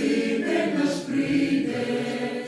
Спаситель наш прийде,